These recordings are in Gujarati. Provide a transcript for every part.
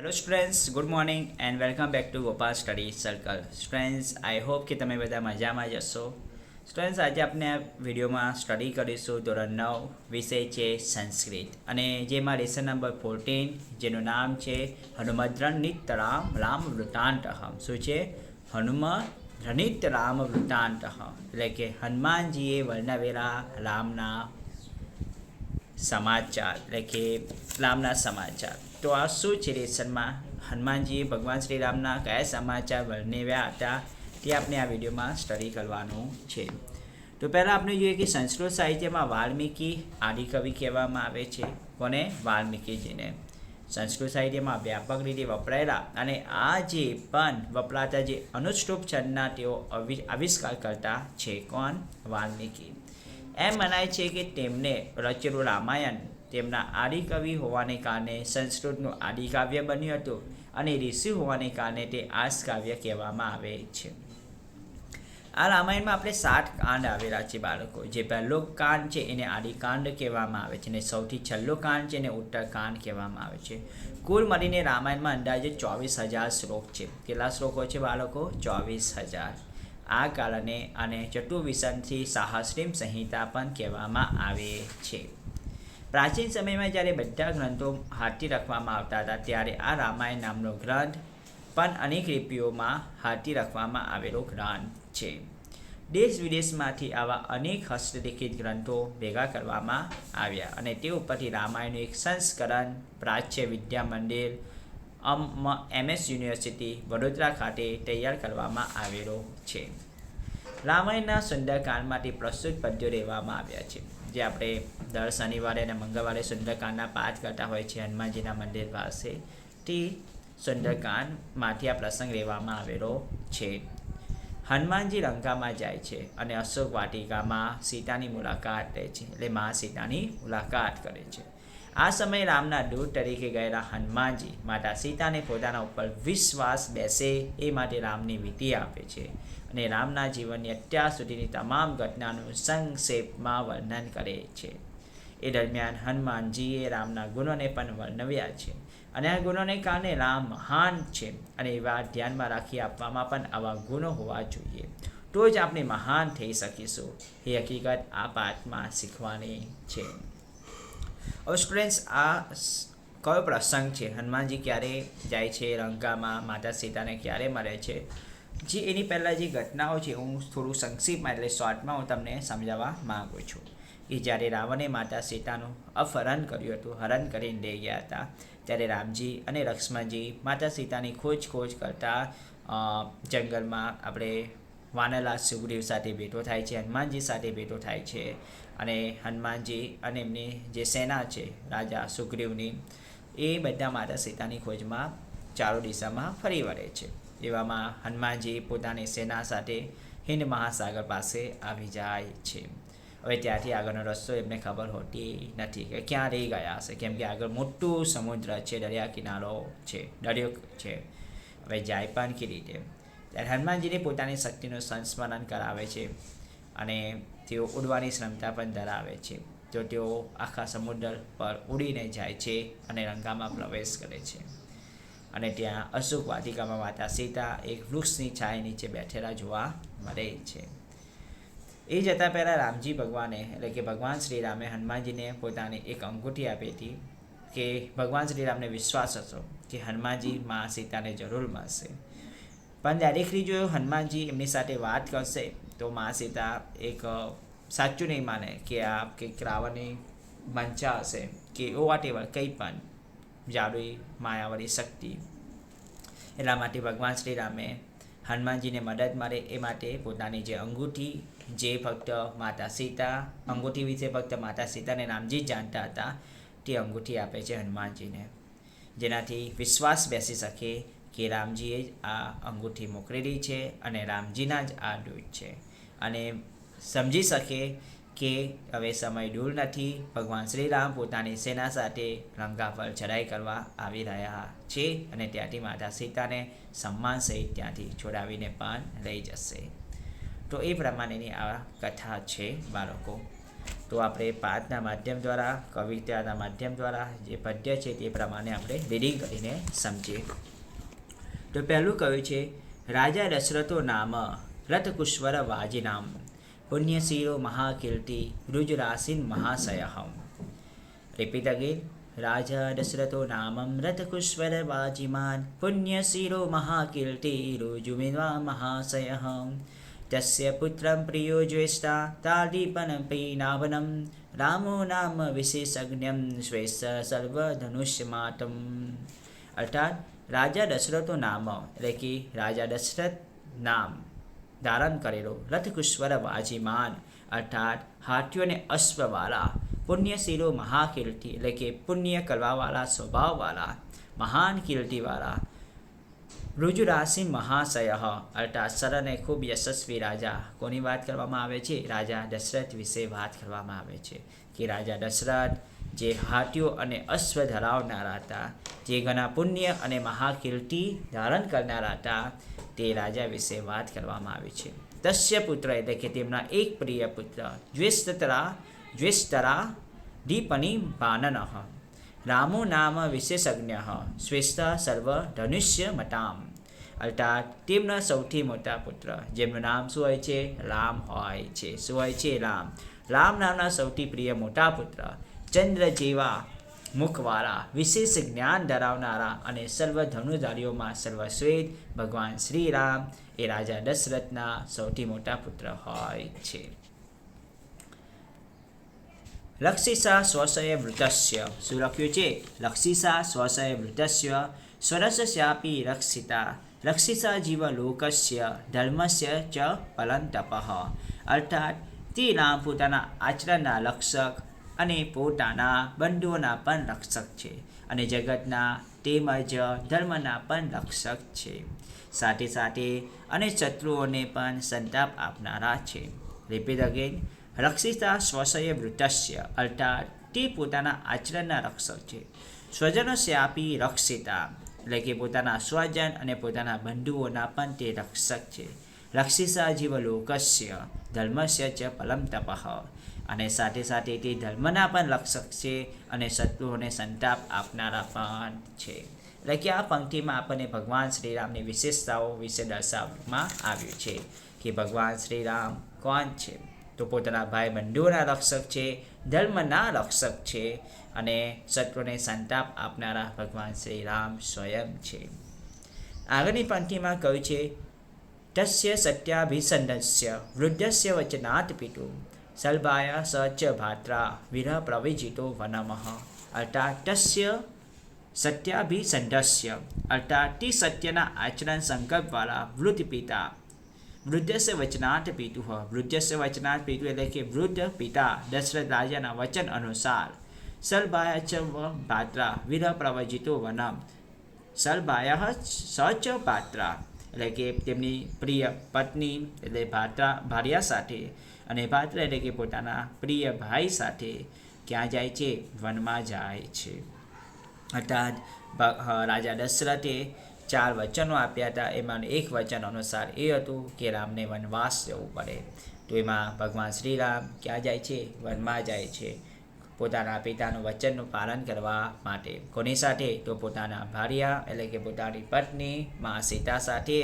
Hello students good morning and welcome back to Gopal study circle students I hope કે તમે બધા મજામાં જ હશો. સ્ટુડન્ટ્સ આજે આપણે આ વિડીયોમાં સ્ટડી કરીશું ધોરણ નવ, વિષય છે સંસ્કૃત. અને જેમાં લેસન નંબર ફોર્ટીન જેનું નામ છે હનુમદ્રનિત રામ રામ વૃતાંતહમ. શું છે? હનુમ રણિત રામ વૃત્તાંત એટલે કે હનુમાનજીએ વર્ણવેલા રામના સમાચાર, એટલે કે રામના સમાચાર. તો આ શું છે રેશનમાં? હનુમાનજીએ ભગવાન શ્રી રામના કયા સમાચાર વર્ણવ્યા હતા તે આપણે આ વિડીયોમાં સ્ટડી કરવાનું છે. તો પહેલાં આપણે જોઈએ કે સંસ્કૃત સાહિત્યમાં વાલ્મીકી આદિકવિ કહેવામાં આવે છે. કોને? વાલ્મીકીજીને. સંસ્કૃત સાહિત્યમાં વ્યાપક રીતે વપરાયેલા અને આ જે પણ વપરાતા જે અનુષ્ટુપ છંદના તેઓ આવિષ્કાર કરતા છે. કોણ? વાલ્મીકી. એમ મનાય છે કે તેમને રચેલું રામાયણ તેમના આદિકવિ હોવાને કારણે સંસ્કૃતનું આદિકાવ્ય બન્યું હતું અને ઋષિ હોવાને કારણે તે આસ કાવ્ય કહેવામાં આવે છે. આ રામાયણમાં આપણે સાત કાંડ આવેલા છે બાળકો. જે પહેલો કાંડ છે એને આદિકાંડ કહેવામાં આવે છે અને સૌથી છેલ્લો કાંડ છે એને ઉત્તરકાંડ કહેવામાં આવે છે. કુલ મળીને રામાયણમાં અંદાજે ચોવીસ હજાર શ્લોક છે. કેટલા શ્લોકો છે બાળકો? ચોવીસ હજાર. આ કારણે આને ચતુર્વિસનથી સાહસ્રીમ સંહિતા પણ કહેવામાં આવે છે. પ્રાચીન સમયમાં જ્યારે બધા ગ્રંથો હાથી રાખવામાં આવતા હતા, ત્યારે આ રામાયણ નામનો ગ્રંથ પણ અનેક લિપિઓમાં હાથી રાખવામાં આવેલો ગ્રંથ છે. દેશ વિદેશમાંથી આવા અનેક હસ્તલિખિત ગ્રંથો ભેગા કરવામાં આવ્યા અને તે ઉપરથી રામાયણનું એક સંસ્કરણ પ્રાચ્ય વિદ્યા મંદિર એમએસ યુનિવર્સિટી વડોદરા ખાતે તૈયાર કરવામાં આવેલો છે. રામાયણના સુંદરકાંડમાંથી પ્રસ્તુત પદ્યો લેવામાં આવ્યા છે, જે આપણે દર શનિવારે અને મંગળવારે સુંદરકાંડના પાઠ કરતા હોય છે. હનુમાનજીના મંદિર પાસે તે સુંદરકાંડમાંથી આ પ્રસંગ લેવામાં આવેલો છે. હનુમાનજી લંકામાં જાય છે અને અશોક વાટિકામાં સીતાની મુલાકાત લે છે, એટલે મા સીતાની મુલાકાત કરે છે. આ સમયે રામના દૂત તરીકે ગયેલા હનુમાનજી માતા સીતાને પોતાના ઉપર વિશ્વાસ બેસે એ માટે રામની વિધિ આપે છે અને રામના જીવનની અત્યાર સુધીની તમામ ઘટનાનું સંક્ષેપમાં વર્ણન કરે છે. એ દરમિયાન હનુમાનજીએ રામના ગુણોને પણ વર્ણવ્યા છે અને આ ગુણોને કારણે રામ મહાન છે અને એ વાત ધ્યાનમાં રાખી આપવામાં પણ આવા ગુણો હોવા જોઈએ. તો જ આપણે મહાન થઈ શકીશું. એ હકીકત આ પાઠમાં શીખવાની છે. હવે સ્ટુડન્ટ્સ આ કયો પ્રસંગ છે? હનુમાનજી ક્યારે જાય છે લંકામાં માતા સીતાને ક્યારે મળે છે? જે એની પહેલાં જે ઘટનાઓ છે, હું થોડું સંક્ષિપ્તમાં, એટલે શોર્ટમાં હું તમને સમજાવવા માગું છું. કે જ્યારે રાવણે માતા સીતાનું અપહરણ કર્યું હતું, હરણ કરીને લઈ ગયા હતા, ત્યારે રામજી અને લક્ષ્મણજી માતા સીતાની ખોજ ખોજ કરતા જંગલમાં આપણે વાનલા સુગ્રીવ સાથે ભેટો થાય છે, હનુમાનજી સાથે ભેટો થાય છે. અને હનુમાનજી અને એમની જે સેના છે, રાજા સુગ્રીવની, એ બધા માતા સીતાની ખોજમાં ચારો દિશામાં ફરી વળે છે. એવામાં હનુમાનજી પોતાની સેના સાથે હિન્દ મહાસાગર પાસે આવી જાય છે. હવે ત્યાંથી આગળનો રસ્તો એમને ખબર હોતી નથી કે ક્યાં રહી ગયા હશે. કેમ કે આગળ મોટું સમુદ્ર છે, દરિયા કિનારો છે, દરિયો છે. હવે જાય પણ કે રીતે? ત્યારે હનુમાનજીને પોતાની શક્તિનું સંસ્મરણ કરાવે છે અને તેઓ ઉડવાની ક્ષમતા પણ ધરાવે છે. તો તેઓ આખા સમુદ્ર પર ઉડીને જાય છે અને લંકામાં પ્રવેશ કરે છે. અને ત્યાં અશોક વાટિકામાં માતા સીતા એક વૃક્ષની છાયા નીચે બેઠેલા જોવા મળે છે. એ જતાં પહેલાં રામજી ભગવાને, એટલે કે ભગવાન શ્રી રામે હનુમાનજીને પોતાની એક અંગૂઠી આપી હતી કે ભગવાન શ્રી રામને વિશ્વાસ હતો કે હનુમાનજી મા સીતાને જરૂર મળશે. પણ ડાયરેક્ટલી જો હનુમાનજી એમની સાથે વાત કરશે, તો મા સીતા એક સાચું નહીં માને કે આ કંઈક રાવણની મંચા હશે, કે ઓ વોટ એવર, કંઈ પણ જાદુઈ માયાવાળી શક્તિ. એટલા માટે ભગવાન શ્રી રામે હનુમાનજીને મદદ મળે એ માટે પોતાની જે અંગૂઠી, જે ફક્ત માતા સીતા, અંગૂઠી વિશે ફક્ત માતા સીતાને રામજી જ જાણતા હતા, તે અંગૂઠી આપે છે હનુમાનજીને. જેનાથી વિશ્વાસ બેસી શકે કે રામજીએ જ આ અંગૂઠી મોકલેલી છે અને રામજીના જ આ દૂત છે. અને સમજી શકે કે હવે સમય દૂર નથી, ભગવાન શ્રી રામ પોતાની સેના સાથે રંગાફળ ચઢાઈ કરવા આવી રહ્યા છે અને ત્યાંથી માતા સીતાને સન્માન સહિત ત્યાંથી છોડાવીને પણ લઈ જશે. તો એ પ્રમાણેની આ કથા છે બાળકો. તો આપણે પાઠના માધ્યમ દ્વારા, કવિતાના માધ્યમ દ્વારા જે પદ્ય છે તે પ્રમાણે આપણે રીડિંગ કરીને સમજીએ. તો પહેલું કહ્યું છે, રાજા દશરથો નામ રથકુશ્વર વાજીનામ. પુણ્યશીરો મહાકીર્તિ રુજરાસીન મહાશયહમ. રિપીટ અગેન રાજા દશરથો નામમ રથકુશ્વર વાજીમાન. પુણ્યશીરો મહાકીર્તિ રુજુમિવા મહાશયહમ. તસ્ય પુત્રમ પ્રિયો જ્યેષ્ઠા તાદીપન પીનાવનમ રામો નામ વિશેષજ્ઞમ શ્વેષ સર્વધનુષ્યમાતમ. અર્થાત રાજા દશરથો નામ એટલે કે રાજા દશરથ નામ ધારણ કરેલો. રથકુશ્વર, વાજીમાન, અર્થાત હાથીઓને અશ્વવાળા પુણ્યશીલો મહાકીર્તિ, એટલે કે પુણ્ય કરવાવાળા સ્વભાવવાળા મહાન કીર્તિવાળા રુજુરાશિ મહાશય, અર્થાત સરળ ખૂબ યશસ્વી રાજા. કોની વાત કરવામાં આવે છે? રાજા દશરથ વિશે વાત કરવામાં આવે છે. કે રાજા દશરથ, જે હાથીઓ અને અશ્વ ધરાવનારા હતા જે ઘણા પુણ્ય અને મહાકીર્તિ ધારણ કરનારા હતા તે રાજા વિશે વાત કરવામાં આવી છે. દસ્ય પુત્ર એટલે કે તેમના એક પ્રિય પુત્ર જ્વેષ્ઠતરા જ્વેષ્ઠરા દીપની પાનન રામો નામ વિશેષજ્ઞ શ્રેષ્ઠ સર્વ ધનુષ્ય મતામ. અર્થાત, તેમના સૌથી મોટા પુત્ર, જેમનું નામ શું હોય છે? રામ હોય છે. શું હોય છે? રામ. રામ નામના સૌથી પ્રિય મોટા પુત્ર, ચંદ્ર જેવા મુખવાળા, વિશેષ જ્ઞાન ધરાવનારા અને સર્વ ધનુધારીઓમાં સર્વશ્રેષ્ઠ ભગવાન શ્રી રામ એ રાજા દશરથના સૌથી મોટા પુત્ર હોય છે. લક્ષિસા સ્વસય વૃતસ્ય. શું લખ્યું છે? લક્ષિસા સ્વસય વૃતસ્ય. સ્વરસ્યાપી રક્ષિતા. રક્ષિસા જીવ લોકસ્ય ધર્મસ્ય ચ પલંતપ. અર્થાત તે રામ પોતાના આચરણના રક્ષક અને પોતાના બંધુઓના પણ રક્ષક છે અને જગતના તેમજ ધર્મના પણ રક્ષક છે. સાથે સાથે અને શત્રુઓને પણ સંતાપ આપનારા છે. રિપીટ અગેન રક્ષિતા સ્વસય વૃતસ્ય અર્થાત તે પોતાના આચરણના રક્ષક છે. સ્વજનસ્યાપી રક્ષિતા, એટલે કે પોતાના સ્વજન અને પોતાના બંધુઓના પણ તે રક્ષક છે. રક્ષિસા જીવલોકસ્ય ધર્મસ્ય ચ પલમ તપઃ અને સાથે સાથે તે ધર્મના પણ રક્ષક છે અને શત્રુઓને સંતાપ આપનારા પણ છે એટલે કે આ પંક્તિમાં આપણને ભગવાન શ્રીરામની વિશેષતાઓ વિશે દર્શાવવામાં આવ્યું છે કે ભગવાન શ્રીરામ કોણ છે તો પોતાના ભાઈ બંધુઓના રક્ષક છે ધર્મના રક્ષક છે અને શત્રુને સંતાપ આપનારા ભગવાન શ્રી રામ સ્વયં છે આગળની પંક્તિમાં કહ્યું છે તસ્ય સત્યાભિસંદસ્ય વૃદ્ધસ્ય વચનાત પિતુ સલભાયા સ ચ ભાત્રા વિરહ પ્રવિજિતો વનમઃ અર્થાત તસ્ય સત્યાભિસંધસ્ય અર્થાત તે સત્યના આચરણ સંકલ્પવાળા વૃદ્ધ પિતા વૃદ્ધસ્ય વચનાથ પિતુ વૃદ્ધસ્ય વચનાથ પિતુ એટલે કે વૃદ્ધ પિતા દશરથ રાજાના વચન અનુસાર સલભાયા ચ ભાત્રા વિરહ પ્રવજિતો વનમ સલભાયા સ ચ ભાત્રા એટલે કે તેમની પ્રિય પત્ની એટલે ભાત્રા ભાર્યા સાથે અને ભાત્ર એટલે કે પોતાના પ્રિય ભાઈ સાથે ક્યાં જાય છે? વનમાં જાય છે. અર્થાત રાજા દશરથે ચાર વચનો આપ્યા હતા. એમાં એક વચન અનુસાર એ હતું કે રામને વનવાસ જવું પડે. તો એમાં ભગવાન શ્રીરામ ક્યાં જાય છે? વનમાં જાય છે. પોતાના પિતાનું વચનનું પાલન કરવા માટે. કોની સાથે? તો પોતાના ભાર્યા, એટલે કે પોતાની પત્ની, મા સીતા સાથે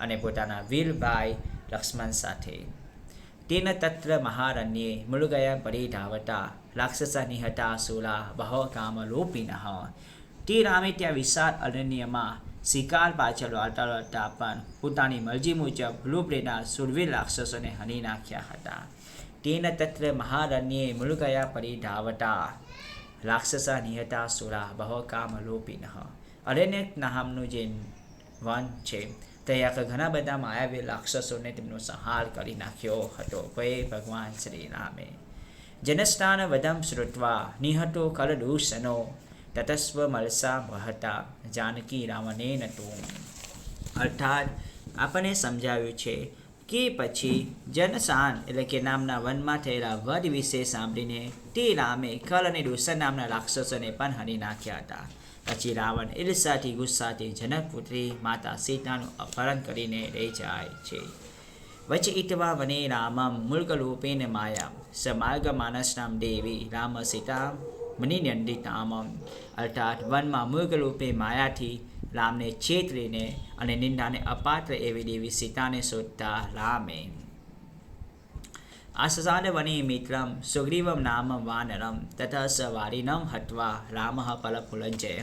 અને પોતાના વીરભાઈ લક્ષ્મણ સાથે. તેન તત્ર મહારણ્યે મૃગયા પરિધાવતા રાક્ષસા નિહતા સુલા બહો કામલોપિનઃ તે રામે ત્યાં વિશાળ અરણ્યમાં શિકાર પાછળ વાળતા વાળતા પણ પોતાની મરજી મુજબ લુપ્રેના સુરવીર રાક્ષસોને હણી નાખ્યા હતા. તેન તત્ર મહારણ્યે મૃગયા પરિધાવતા રાક્ષસા નિહતા સુરા બહો કામલોપિનઃ અરણ્ય નામનું જે વન છે તે આગળ ઘણા બધા માયાવી રાક્ષસોને તેમનો સંહાર કરી નાખ્યો હતો ભય ભગવાન શ્રી રામે જનસ્થાન વદમ શ્રુત્વા નિહતો કરદૂષનો તતસ્વ મલસા મહતા જાનકી રામને નતું અર્થાત આપણને સમજાવ્યું છે કે પછી જનસાન એટલે કે નામના વનમાં થયેલા વધ વિશે સાંભળીને તે રામે કલ અને દૂષણ નામના રાક્ષસોને પણ હરી નાખ્યા હતા. પછી રાવણ ઈર્ષાથી ગુસ્સાથી જનકપુત્રી માતા સીતાનું અપહરણ કરીને લઈ જાય છે. વચ ઇતવા વને રામમ મૂર્ગરૂપેન માયા સમાર્ગ માર્ગ માનસનામ દેવી રામ સીતા મનિનંદિતામમ અર્થાત વનમાં મૂર્ગરૂપે માયાથી રામને છેતરીને અને નિંદાને અપાત્ર એવી દેવી સીતાને શોધતા રામે. આસસાદ વને મિત્રમ સુગ્રીવમ નામ વાનરમ તથા સવારીનમ વારિનમ હત્વા રામ પલપુલજય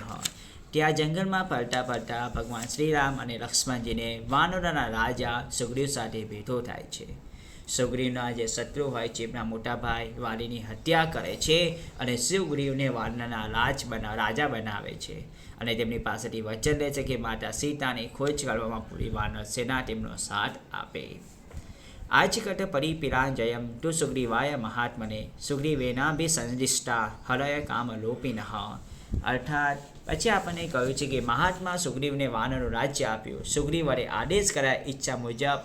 ત્યાં જંગલમાં ફરતા ફરતા ભગવાન શ્રીરામ અને લક્ષ્મણજીને વાનરોના રાજા સુગ્રીવ સાથે ભેટો થાય છે. સુગ્રીવના જે શત્રુ હોય છે, એમના મોટા ભાઈ વાલીની હત્યા કરે છે અને સુગ્રીવને વાનરના રાજ બના, રાજા બનાવે છે. અને તેમની પાસેથી વચન લે છે કે માતા સીતાની ખોજ કરવામાં પૂરી વાનર સેના તેમનો સાથ આપે. આજકટ પરિપિરાંજયમ તુ સુગ્રીવાય મહાત્મને સુગ્રીવેનાભિ સંદિષ્ટા હરય કામ લોપિનઃ અર્થાત, પછી આપણને કહ્યું છે કે મહાત્મા સુગ્રીવને વાનરનું રાજ્ય આપ્યું. સુગ્રીવરે આદેશ કરાય ઈચ્છા મુજબ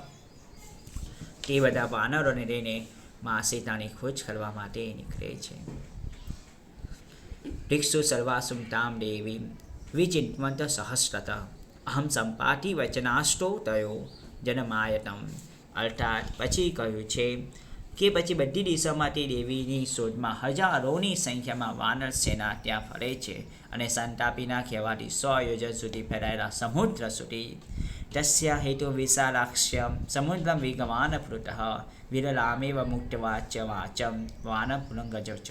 તે બધા વાનરોને લઈને મા સીતાની ખોજ કરવા માટે નીકળે છે. ભિક્ષુ સર્વાસુમ તામ દેવી. વિચિંતવંત સહસ્રત અહમ સંપાટી વચનાષ્ટો તયો જનમાયતમ અર્થાત પછી કહ્યું છે કે પછી બધી દિશામાંથી દેવીની શોધમાં હજારોની સંખ્યામાં વાનર સેના ત્યાં ફરે છે અને સંતાપીના કહેવાથી સો યોજન સુધી ફેરાયેલા સમુદ્ર સુધી તસ્યા હેતુ વિશાલાક્ષ્યમ समुद्रं વિગમાન પૃત વિરલામેવ મુક્તવાચ્ય વાચમ વાન પુલંગજ ચ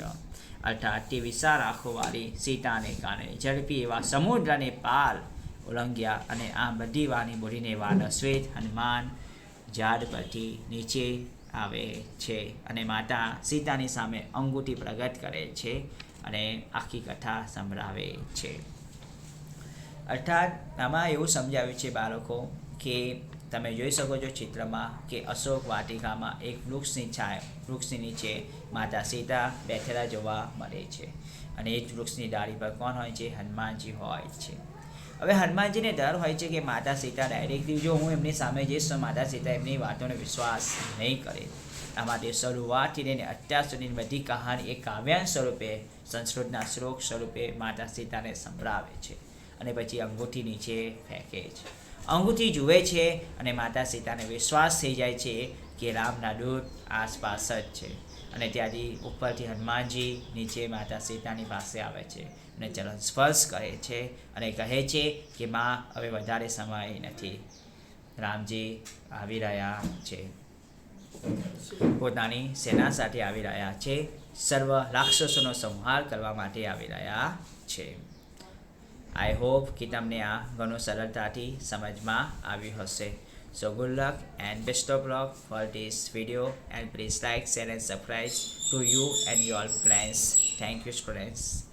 અર્થાત તે વિશાળ આંખોવાળી સીતાને કારણે ઝડપી એવા સમુદ્રને પાર ઉલ્લંઘ્યા અને આ બધી વાણી બોલીને વાનર શ્વેત હનુમાન ઝાડ પરથી નીચે આવે છે અને માતા સીતાની સામે અંગૂઠી પ્રગટ કરે છે અને આખી કથા સંભળાવે છે અર્થાત આમાં એવું સમજાવ્યું છે બાળકો કે તમે જોઈ શકો છો ચિત્રમાં કે અશોક વાટિકામાં એક વૃક્ષની છાંય, વૃક્ષની નીચે માતા સીતા બેઠેલા જોવા મળે છે. અને એ જ વૃક્ષની ડાળી પર કોણ હોય છે? હનુમાનજી હોય છે. હવે હનુમાનજીને ડર હોય છે કે માતા સીતા ડાયરેક્ટલી જો હું એમની સામે જઈશ તો માતા સીતા એમની વાતોને વિશ્વાસ નહીં કરે. આ માટે શરૂઆતથી લઈને અત્યાર સુધીની બધી કહાની એ કાવ્યાંશ સ્વરૂપે, સંસ્કૃતના શ્લોક સ્વરૂપે માતા સીતાને સંભળાવે છે. અને પછી અંગૂઠી નીચે ફેંકે છે અંગૂઠી જુએ છે અને માતા સીતાને વિશ્વાસ થઈ જાય છે કે રામના દૂત આસપાસ જ છે. અને ત્યાંથી ઉપરથી હનુમાનજી નીચે માતા સીતાની પાસે આવે છે અને ચરણ સ્પર્શ કરે છે અને કહે છે કે, માં, હવે વધારે સમય નથી. રામજી આવી રહ્યા છે. પોતાની સેના સાથે આવી રહ્યા છે. સર્વ રાક્ષસોનો સંહાર કરવા માટે આવી રહ્યા છે. આઈ હોપ કે તમને આ ઘણું સરળતાથી સમજમાં આવ્યું હશે so good luck and best of luck for this video and please like share and subscribe to you and your friends thank you students